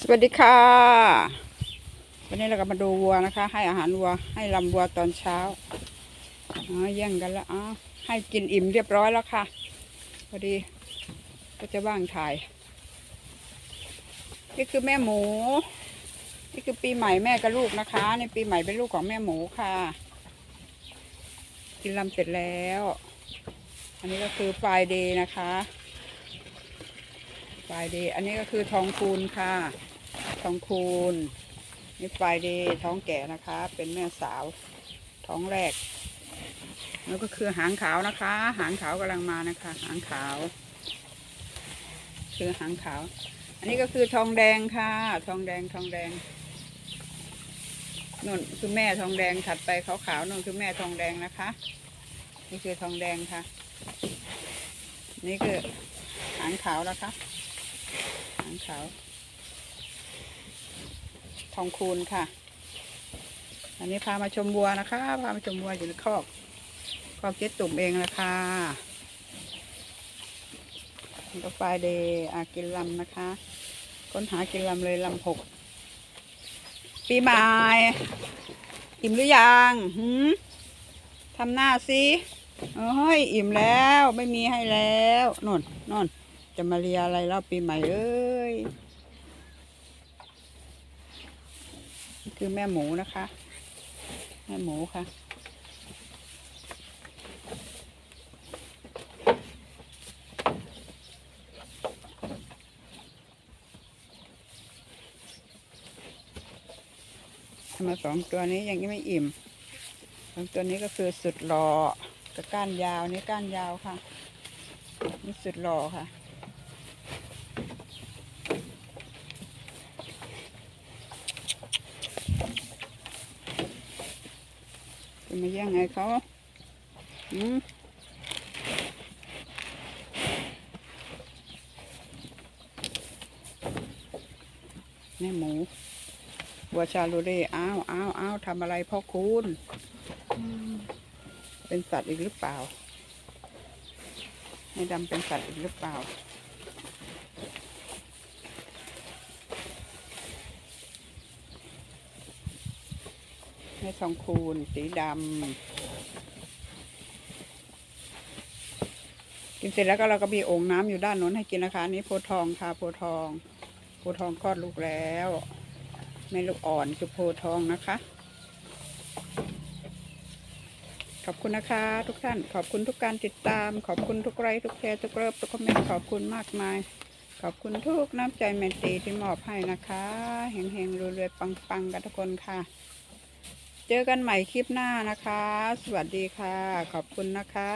สวัสดีค่ะ วันนี้เราก็มาดูวัวนะคะ ให้อาหารวัว ให้ลำวัวตอนเช้าอ๋อแย่งกันแล้วอ๋อให้กินอิ่มเรียบร้อยแล้วค่ะ พอดี ก็จะว่างถ่าย นี่คือแม่หมู นี่คือปีใหม่แม่กับลูกนะคะ ในปีใหม่เป็นลูกของแม่หมูค่ะ กินลำเสร็จแล้ว อันนี้ก็คือฟรายเดย์นะคะ ฟรายเดย์อันนี้ก็คือทองคูณค่ะ ทองคูณนี่ฟรายเดย์ท้องแก่นะคะ เป็นแม่สาวท้องแรก แล้วก็คือหางขาวนะคะ หางขาวกำลังมานะคะ หางขาว คือหางขาว อันนี้ก็คือทองแดงค่ะ ทองแดงทองแดงนุ่นคือแม่ทองแดงถัดไปขาวๆนุ่นคือแม่ทองแดงนะคะ นี่คือทองแดงค่ะ นี่คือหางขาวนะคะางขาว ทองคูณค่ะ อันนี้พามาชมวัวนะคะ พามาชมวัวอยู่ในคอกคอกเจ็ดตุ่มเองนะคะก็ไฟเดย์อากินลำนะคะ ค้นหากินลำเลยลำหก ปีใหม่อิ่มหรือยังหืมทำหน้าสิเอ้ยอิ่มแล้วไม่มีให้แล้วนนนน จะมาเรียอะไรแล้วปีใหม่เอ้ยนี่คือแม่หมูนะคะ แม่หมูค่ะทำมาสองตัวนี้ยังไม่อิ่มสองตัวนี้ก็คือสุดหล่อกับก้านยาวนี่ก้านยาวค่ะนี่สุดหล่อค่ะ จะมาแย่งไงเขาอืมแม่หมูบัวชาลูเร่อ้าวอ้าวอ้าวทำอะไรพ่อคุณเป็นสัตว์อีกหรือเปล่าให้ดำเป็นสัตว์อีกหรือเปล่า ให้ทองคูณสีดำกินเสร็จแล้วก็เราก็มีโอ่งน้ำอยู่ด้านโน้นให้กินนะคะนี้โพทองค่ะโพทองโพทองคลอดลูกแล้วแม่ลูกอ่อนคือโพทองนะคะ ขอบคุณนะคะ ทุกท่านขอบคุณทุกการติดตาม ขอบคุณทุกไลค์ทุกแชร์ทุกเลิฟทุกคอมเมนต์ขอบคุณมากมายขอบคุณทุกน้ำใจแมนตีที่มอบให้นะคะ เฮงๆรวยๆปังๆ กันทุกคนค่ะ เจอกันใหม่คลิปหน้านะคะ สวัสดีค่ะ ขอบคุณนะคะ